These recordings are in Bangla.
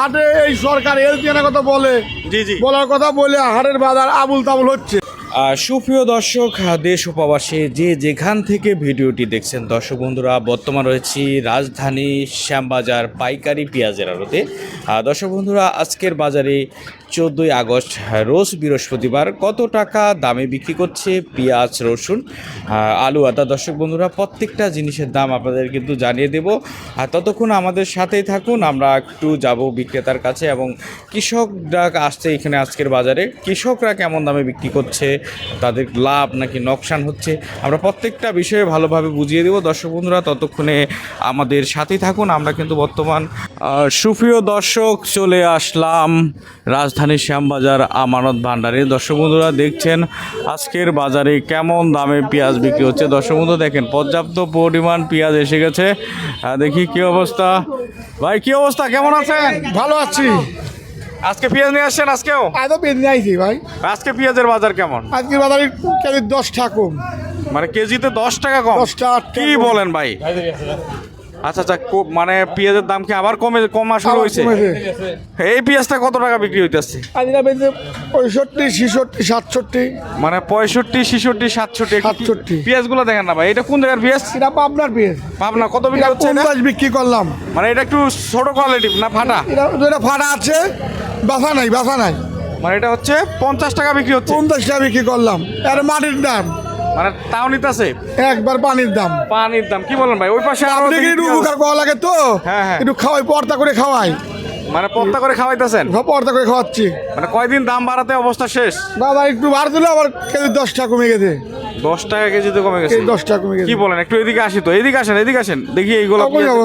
হাটে এই সরকার এলটিএনের কথা বলে। জি জি। বলার কথা বলে হাটের বাজার আবুল তাবুল হচ্ছে সুপ্রিয় দর্শক দেশ উপবাসে যে যেখান থেকে ভিডিওটি দেখছেন দর্শক বন্ধুরা বর্তমান রয়েছি রাজধানী শ্যামবাজার পাইকারি পেঁয়াজের আড়তে। দর্শক বন্ধুরা আজকের বাজারে চোদ্দোই আগস্ট রোজ বৃহস্পতিবার কত টাকা দামে বিক্রি করছে পেঁয়াজ, রসুন আলু, আদা? দর্শক বন্ধুরা, প্রত্যেকটা জিনিসের দাম আপনাদের কিন্তু জানিয়ে দেব। আর ততক্ষণ আমাদের সাথেই থাকুন, আমরা একটু যাব বিক্রেতার কাছে এবং কৃষকরা আসছে এখানে আজকের বাজারে। কৃষকরা কেমন দামে বিক্রি করছে, তাদের লাভ নাকি নকশান হচ্ছে, আমরা প্রত্যেকটা বিষয়ে ভালোভাবে বুঝিয়ে দেবো। দর্শক বন্ধুরা, ততক্ষণে আমাদের সাথেই থাকুন, আমরা কিন্তু বর্তমান সুপ্রিয় দর্শক চলে আসলাম রাজধানীর শ্যামবাজার আমানত ভান্ডারে। দর্শক বন্ধুরা দেখছেন আজকের বাজারে কেমন দামে পেঁয়াজ বিক্রি হচ্ছে? দর্শক বন্ধু দেখেন পর্যাপ্ত পরিমাণ পেঁয়াজ এসে গেছে। দেখি কি অবস্থা। ভাই কি অবস্থা? কেমন আছেন? ভালো আছি। আজকে পেঁয়াজ নিয়ে আসছেন আজকেও? আজও পেয়ে নিয়ে আইছি ভাই। আজকে পেঁয়াজের বাজার কেমন? আজকের বাজারে কেজি দশ টাকা কম। মানে কেজিতে দশ টাকা কম? দশ টাকা কি বলেন ভাই? আচ্ছা আচ্ছা কো- মানে পেঁয়াজের দাম কি আবার কমে কমা শুরু হয়েছে? এই পেঁয়াজটা কত টাকা বিক্রি হইতেছে? পঁয়ষট্টি ছিষট্টি সাতষট্টি। মানে পঁয়ষট্টি ছেষট্টি সাতষট্টি 67 পেঁয়াজগুলো দেখেন না ভাই এটা কোন জায়গার পেঁয়াজ? এটা আপনার পেয়ে পাবনা কত বিক্রি হচ্ছে? পঞ্চাশ বিক্রি করলাম? মানে এটা একটু ছোট কোয়ালিটি না ফাটা? এটা এটা ফাটা আছে বাসা নাই বাসা নাই। মানে এটা হচ্ছে পঞ্চাশ টাকা বিক্রি হচ্ছে। পঞ্চাশ টাকা বিক্রি করলাম। আর মাটির দাম? মানে তাও নিতেছে? একবার পানির দাম। পানির দাম কি বলেন ভাই? ওই পাশে আরও উপকার করা লাগে তো? হ্যাঁ, হ্যাঁ। একটু খাওয়াই পর্দা করে খাওয়াই। মানে পত্তা করে খাওয়াইতেছেন? পর্দা করে খাওয়াচ্ছি। মানে কয়দিন দাম বাড়াতে অবস্থা শেষ? দাদা একটু বার দিলে আবার কেজি দশ টাকা কমে গেছে। দশ টাকা কেজিতে কমে গেছে? দশ টাকা কমে গেছে। কি বলেন একটু এদিকে আসি তো এদিকে আসেন এদিকে আসেন। দেখি এইগুলো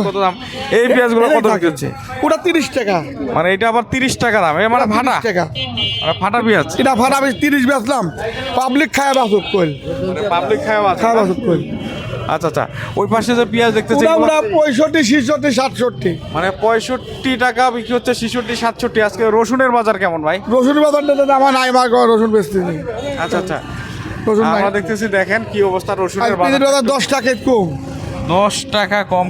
কত দাম। এই পেঁয়াজগুলো কত হচ্ছে? ওটা তিরিশ টাকা। মানে এটা আবার তিরিশ টাকা দাম এ মানে ফাটা। টাকা। মানে ফাটা পেঁয়াজ। এটা ফাটা আমি তিরিশ বেচলাম। পাবলিক খায় বাসুক কইল মানে পাবলিক খাওয়া খায় বাসুক কইল আচ্ছা আচ্ছা। ওই পাশে যে পেঁয়াজ দেখতেছি ওটা পঁয়ষট্টি ছিষট্টি সাতষট্টি। মানে পঁয়ষট্টি টাকা বিক্রি হচ্ছে ছেষট্টি সাতষট্টি। আজকে রসুনের বাজার কেমন ভাই? রসুন বাজারটা আমার নাই মার রসুন বেচতে নেই। আচ্ছা আচ্ছা। রসুন আমরা দেখতেছি দেখেন কি অবস্থা রসুনের বাজার দশ টাকা কম। দশ টাকা কম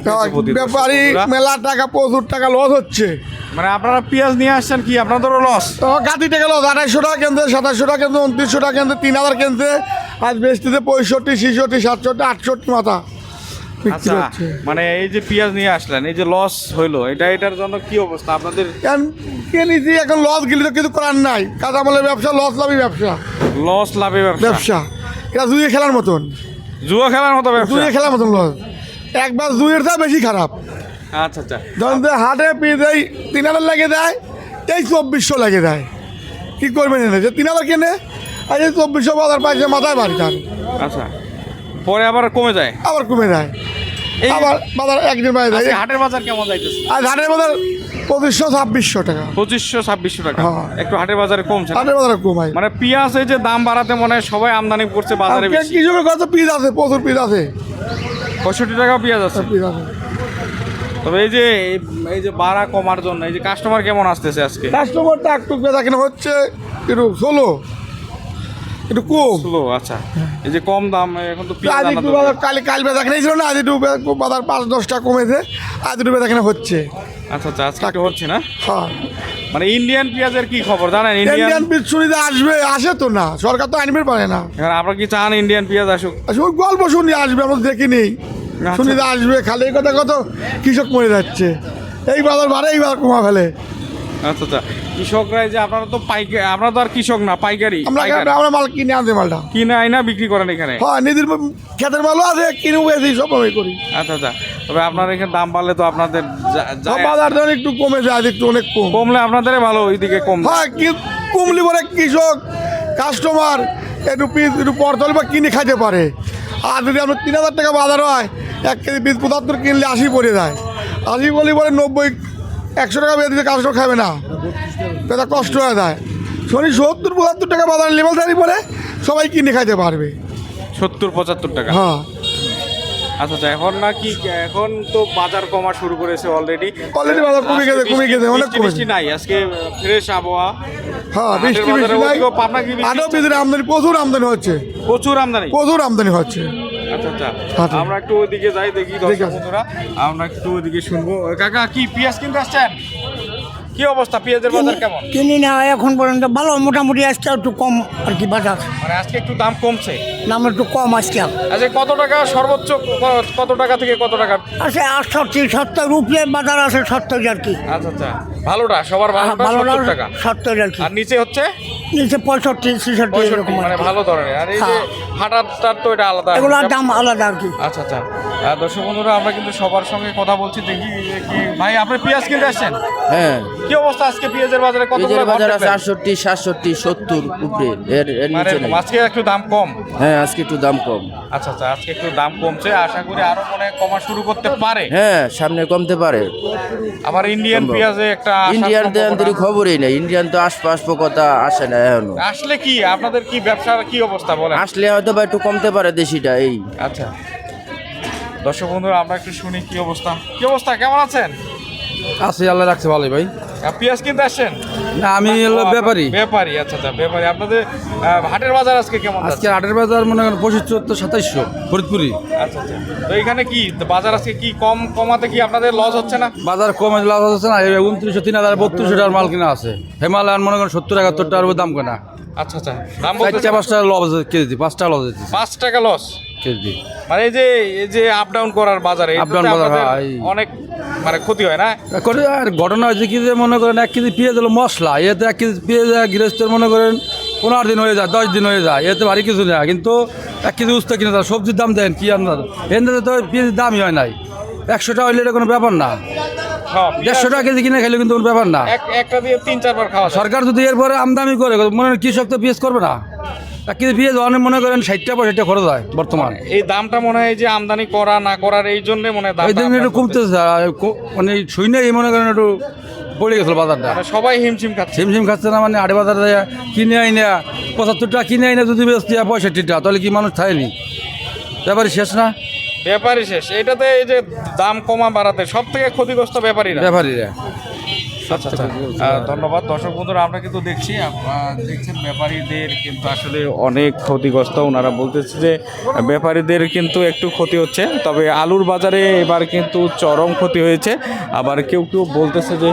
মেলা টাকা প্রচুর টাকা লস হচ্ছে। মানে আপনারা পেঁয়াজ নিয়ে আসছেন কি? আপনাদেরও লস তো গাদি টাকা লস আড়াইশো টাকা কিনতে সাতাশশো টাকা কিনতে উনত্রিশশো টাকা কিনতে তিন হাজার কিনতে আজ বেচতেছে পঁয়ষট্টি ছিষট্টি সাতষট্টি আটষট্টি মাথা আচ্ছা মানে এই যে পেঁয়াজ নিয়ে আসলেন এই যে লস হইল এটা এটার জন্য কি অবস্থা? আপনাদের কেন কে এখন লস গেলে তো কিছু করার নাই। কাঁচামালের ব্যবসা লস লাভই ব্যবসা। লস লাভে ব্যবসা। এটা জুয়ে খেলার মতন। জুয়া খেলার মতো ব্যবসা? জুয়ে খেলার মতন লস একবার জুয়ের তা বেশি খারাপ। আচ্ছা আচ্ছা। ধরুন হাটে পিস এই তিন হাজার লাগে দেয় এই চব্বিশশো লাগে দেয়। কী করবেন এনে? যে তিন হাজার কেনে? আর এই চব্বিশশো বাজার পাইছে মাথায় বাড়ি তার। আচ্ছা পরে আবার কমে যায়? আবার কমে যায়। এই আবার বাজার একদিন বাইরে যায়। হাটের বাজার কেমন যাইতেছে? আর হাটের বাজার পঁচিশশো ছাব্বিশশো টাকা। পঁচিশশো ছাব্বিশশো টাকা। হ্যাঁ। একটু হাটের বাজারে কমছে? হাটের বাজার কমায়। মানে পেঁয়াজ যে দাম বাড়াতে মনে হয় সবাই আমদানি করছে বাজারে কৃষকের কাছে পিস আছে প্রচুর পিস আছে। পঁয়ষট্টি টাকা পেঁয়াজ আছে। পিস আছে। তবে এই যে এই- যে বাড়া কমার জন্য এই যে কাস্টমার কেমন আসতেছে আজকে? কাস্টমারটা একটু বেচা কেনা হচ্ছে একটু ষোলো। একটু কম। স্লো আচ্ছা। এই যে কম দাম এখন তো পেঁয়াজ আজ একটু বাজার কালি কাল বেচা কেনা ছিল না আজ একটু বাজার পাঁচ দশটা কমেছে আজ একটু বেচা কেনা হচ্ছে। আচ্ছা আচ্ছা আজকে হচ্ছে না? হ্যাঁ। মানে ইন্ডিয়ান পেঁয়াজের কি খবর জানেন? ইন্ডিয়ান পিস সুবিধা আসবে আসে তো না। সরকার তো আনবে পারে না। এখন আপনারা কি চান ইন্ডিয়ান পেঁয়াজ আসুক? ওই গল্প শুনি আসবে আমরা দেখিনি আচ্ছা। সুবিধা আসবে খালি এই কথা কত কৃষক মরে যাচ্ছে। এই বাজার বাড়ে এই বাজার কমা ফেলে। আচ্ছা আচ্ছা। কৃষকরা যে আপনারা তো পাইকারি আপনারা তো আর কৃষক না পাইকারি আমরা। আমরা মাল কিনে আনতে মালটা। কিনে আইনা বিক্রি করেন এখানে? হ্যাঁ নিজের খেতের মালও আছে কিনে বেশি সব আমি করি। আচ্ছা আচ্ছা। তবে আপনার এখানে দাম বাড়লে তো আপনাদের বাজার দাম একটু কমে যায় একটু অনেক কম। কমলে আপনাদের ভালো ওইদিকে কম। হ্যাঁ কুমলি বলে কৃষক কাস্টমার একটু পিস একটু পরতল বা কিনে খাইতে পারে। আর যদি আপনার তিন হাজার টাকা বাজার হয় এক কেজি পিস পঁচাত্তর কিনলে আশি পড়ে যায়। আশি বলি বলে নব্বই একশো টাকা বেঁধে দিলে কাস্টমার খাবে না। এটা কষ্ট হয়ে যায়। শনি সত্তর পঁচাত্তর টাকা বাজার লেভেল থাকি বলে সবাই কিনে খাইতে পারবে। সত্তর পঁচাত্তর টাকা? হ্যাঁ। আচ্ছা আচ্ছা এখন নাকি এখন তো বাজার কমা শুরু করেছে অলরেডি Already বাজার কমে গেছে, কমে গেছে, অনেক। বৃষ্টি নাই আজকে ফ্রেশ আবহাওয়া। হ্যাঁ বৃষ্টি বৃষ্টি নাই। বৃষ্টি বিদের আমদানি প্রচুর আমদানি হচ্ছে। প্রচুর আমদানি? প্রচুর আমদানি হচ্ছে। আচ্ছা আচ্ছা। হাটে। আমরা একটু ওইদিকে যাই দেখি দর্শক বন্ধুরা আমরা একটু ওইদিকে শুনব। কাকা কি পেঁয়াজ কিনতে আসছেন? কি অবস্থা? পেঁয়াজের বাজার কেমন? কিনি না এখন পর্যন্ত ভালো মোটামুটি আজকে একটু কম আর কি বাজার। মানে আজকে একটু দাম কমছে? দাম একটু কম আজকে। আচ্ছা কত টাকা সর্বোচ্চ কত টাকা থেকে কত টাকা? আছে আটষট্টি সত্তর রুপিয়ে বাজার আছে সত্তর আর কি। আচ্ছা আচ্ছা। ভালোটা সবার ভালোটা ভালো টাকা। সত্তর আর কি। আর নিচে হচ্ছে? নিচে পঁয়ষট্টি ছেষট্টি এরকম মানে ভালো ধরনের। আর এই যে হ্যাঁ। হাটার তো এটা আলাদা। এগুলোর দাম আলাদা আর কি। আচ্ছা আচ্ছা। দর্শক বন্ধুরা আমরা কিন্তু সবার সঙ্গে কথা বলছি দেখি যে কি ভাই আপনি পেঁয়াজ কিনতে আসছেন? হ্যাঁ। কি অবস্থা আজকে পেঁয়াজের বাজারে? কত পেঁয়াজের করে বাজার আছে আটষট্টি সাতষট্টি সত্তর উপরে। এর এর মানে নিচে নেই। আজকে একটু দাম কম? হ্যাঁ আজকে একটু দাম কম। আচ্ছা আচ্ছা আজকে একটু দাম কমছে। আশা করি আরও মনে হয় কমা শুরু করতে পারে। হ্যাঁ সামনে কমতে পারে। আবার ইন্ডিয়ান। পেঁয়াজে একটা ইন্ডিয়ান সম্ভাবনা। খবরই নেই। ইন্ডিয়ান তো আসব কথা আসে না। আসলে কি আপনাদের কি ব্যবসার কি অবস্থা বলেন? আসলে হয়তো বা একটু কমতে পারে দেশিটা এই। আচ্ছা। দর্শক বন্ধুরা আমরা একটু শুনি কি অবস্থা। কি অবস্থা কেমন আছেন? আছি আল্লাহ রাখছে ভালোই ভাই। পেঁয়াজ কিনতে আসছেন? না আমি হলো ব্যাপারী। ব্যাপারী আচ্ছা আচ্ছা ব্যাপারী। আপনাদের হাটের বাজার আজকে কেমন আজকে আটের বাজার মনে করেন পঁচিশ চুয়াত্তর সাতাইশশো ফরিদপুরি। আচ্ছা আচ্ছা। তো এখানে কি তো বাজার আজকে কি কম কমাতে কি আপনাদের লস হচ্ছে না? বাজার কমে লাভ হচ্ছে না উনত্রিশশো তিন হাজার বত্রিশশো টাকার মাল কিনা আছে। হিমালয়ান মনে করেন সত্তর একাত্তর টাকার দাম কেনা। আচ্ছা আচ্ছা। দাম বলতে পাঁচটা লস কেজি পাঁচটা লস দিচ্ছে পাঁচ টাকা লস কেজি মানে এই যে এই যে আপ ডাউন করার বাজারে Up down বাজার, হ্যাঁ, অনেক মানে ক্ষতি হয় না? করে আর ঘটনা হয়েছে কি যে মনে করেন এক কেজি পেঁয়াজ হলো মশলা এতে এক কেজি পেঁয়াজ গৃহস্থের মনে করেন পনেরো দিন হয়ে যায় দশ দিন হয়ে যায় এতে ভারী কিছু না কিন্তু এক কেজি উস্তা কিনে দেয় সবজির দাম দেন কি আপনার এখানে তো পেঁয়াজের দামই হয় নাই। একশো টাকা হইলে এটা কোনো ব্যাপার না। হ্যাঁ, দেড়শো টাকা কেজি কিনে খেলে কিন্তু কোনো ব্যাপার না। একটা দিয়ে তিন চারবার খাওয়া সরকার যদি এরপরে আমদানি করে মনে হয় কৃষক তো পেঁয়াজ করবে না। কেজি পেঁয়াজ অনেক মনে করেন ষাটটা পঁয়ষট্টা খরচ হয় বর্তমান। এই দামটা মনে হয় যে আমদানি করা না করার এই জন্য মনে হয় এই দামটা একটু কমতেছে মানে শুই নেই মনে করেন একটু পড়ে গেছিল বাজারটা। মানে সবাই হিমশিম খাচ্ছে। সিম খাচ্ছে না মানে আড়ে বাজার কিনে আই না পঁচাত্তর টাকা কিনে আই না যদি বেচতে যায় পঁয়ষট্টি তাহলে কি মানুষ খায়নি ব্যাপারে শেষ না? ব্যাপারই শেষ। এটাতে এই যে দাম কমা বাড়াতে সব থেকে ক্ষতিগ্রস্ত ব্যাপারীরা। ব্যাপারীরা। আচ্ছা আচ্ছা। ধন্যবাদ। দর্শক বন্ধুরা আমরা কিন্তু দেখছি দেখছেন ব্যাপারীদের কিন্তু আসলে অনেক ক্ষতিগ্রস্ত। ওনারা বলতেছে যে ব্যাপারীদের কিন্তু একটু ক্ষতি হচ্ছে তবে আলুর বাজারে এবার কিন্তু চরম ক্ষতি হয়েছে। আবার কেউ কেউ বলতেছে যে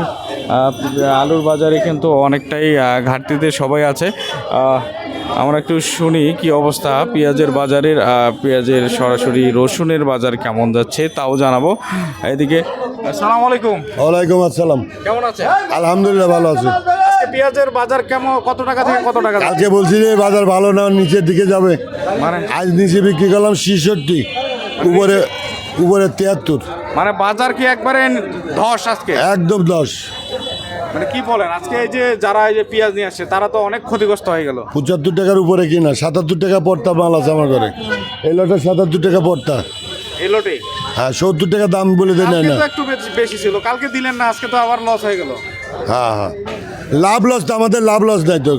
আলুর বাজারে কিন্তু অনেকটাই ঘাটতিতে সবাই আছে। আমরা একটু শুনি কি অবস্থা পেঁয়াজের বাজারের পেঁয়াজের সরাসরি রসুনের বাজার কেমন যাচ্ছে তাও জানাব। এদিকে আসসালামু আলাইকুম। ওয়ালাইকুম আসসালাম। কেমন আছে আলহামদুলিল্লাহ ভালো আছি। আজকে পেঁয়াজের বাজার কেমন কত টাকা থেকে কত টাকা? কালকে বলছি যে বাজার ভালো না নিচের দিকে যাবে। মানে? আজ নিচে বিক্রি করলাম ছিষট্টি উপরে উপরে তিয়াত্তর। মানে বাজার কি একবারে ধস আজকে? একদম দশ মানে কি বলেন আজকে এই যে যারা এই যে পেঁয়াজ নিয়ে আসছে তারা তো অনেক ক্ষতিগ্রস্ত হয়ে গেল। পঁচাত্তর টাকার উপরে কিনা সাতাত্তর টাকা পড়তা মাল আছে আমার ঘরে। এই লটা সাতাত্তর টাকা পড়তা। এলোটে হ্যাঁ সত্তর টাকা দাম বলে দেয় না একটু বেশি- ছিল। কালকে দিলেন না আজকে তো আবার লস হয়ে গেল। হ্যাঁ হ্যাঁ। লাভ লস তো আমাদের লাভ লস নাই তো।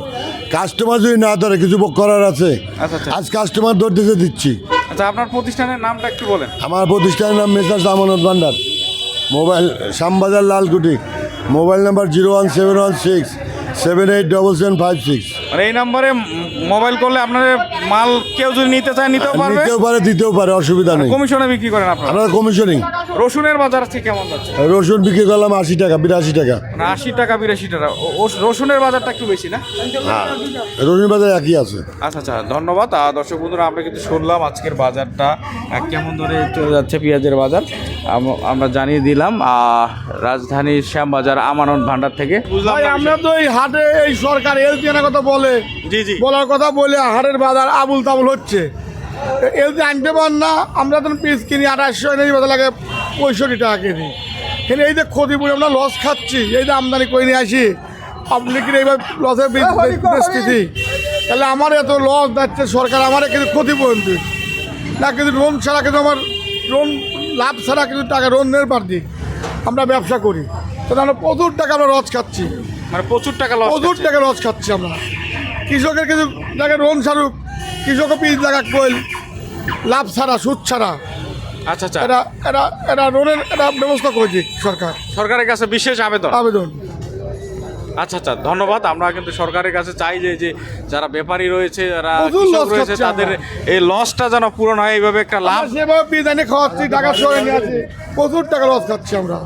কাস্টমার যদি না ধরে কিছু করার আছে। আচ্ছা, আচ্ছা। আজ কাস্টমার ধরতেছে দিচ্ছি। আচ্ছা আপনার প্রতিষ্ঠানের নামটা একটু বলেন। আমার প্রতিষ্ঠানের নাম messrs Jamanat Bhandar. Mobile Shyambazar Lalkuti mobile number zero one seven one six seven eight double seven five six মানে এই নম্বরে মোবাইল করলে আপনার মাল কেউ যদি নিতে চায় নিতেও পারবে। নিতেও পারে দিতেও পারে অসুবিধা নেই। কমিশনে বিক্রি করেন আপনারা? আমরা কমিশনিং। রসুনের বাজার আজকে কেমন যাচ্ছে? রসুন বিক্রি করলাম আশি টাকা বিরাশি টাকা। মানে আশি টাকা বিরাশি টাকা। ও- রসুনের বাজারটা একটু বেশি না? হ্যাঁ রসুন বাজার একই আছে। আচ্ছা আচ্ছা ধন্যবাদ। আহ, দর্শক বন্ধুরা আমরা কিন্তু শুনলাম আজকের বাজারটা আহ, কেমন ধরে চলে যাচ্ছে পেঁয়াজের বাজার। আম- আমরা জানিয়ে দিলাম আহ, রাজধানীর শ্যামবাজার আমানত ভান্ডার থেকে। বুঝলাম না আমরা তো এই হাটে এই সরকার এলতি আনার কথা বলে। জি জি। বলার কথা বলে হাটের বাজার আবুল তাবুল হচ্ছে। এলতি আনতে পার না আমরা তো পিস কিনি আঠাশশো এই বাজার লাগে পঁয়ষট্টি টাকা কেজি। কিন্তু এই যে ক্ষতিপুরে আমরা লস খাচ্ছি এই যে আমদানি করে নিয়ে আসি আপনি কি এইবার লসের পরিস্থিতি তাহলে আমার এত লস যাচ্ছে সরকার আমার কিছু ক্ষতিপূরণ দিক। না কিন্তু লোন ছাড়া কিন্তু আমার লোন লাভ ছাড়া কিন্তু টাকা লোনের পার দিক। আমরা ব্যবসা করি। তাহলে আমরা প্রচুর টাকা আমরা লস খাচ্ছি। মানে প্রচুর টাকা লস প্রচুর টাকা লস খাচ্ছি আমরা। কৃষকের কিছু টাকা লোন ছাড়ুক কৃষকও পিস লাগা কইল লাভ ছাড়া সুদ ছাড়া। আচ্ছা আচ্ছা। এটা এটা এটা লোনের এটা ব্যবস্থা করে দিক সরকার। সরকারের কাছে বিশেষ আবেদন? আবেদন। আচ্ছা আচ্ছা ধন্যবাদ। আমরা কিন্তু সরকারের কাছে চাই যে যে যারা ব্যাপারী রয়েছে যারা কৃষক রয়েছে তাদের এই লসটা যেন পূরণ হয় এইভাবে একটা লাভ পিস এনে খাওয়াচ্ছি টাকা সরে নিয়ে আসি প্রচুর টাকা লস খাচ্ছি আমরা।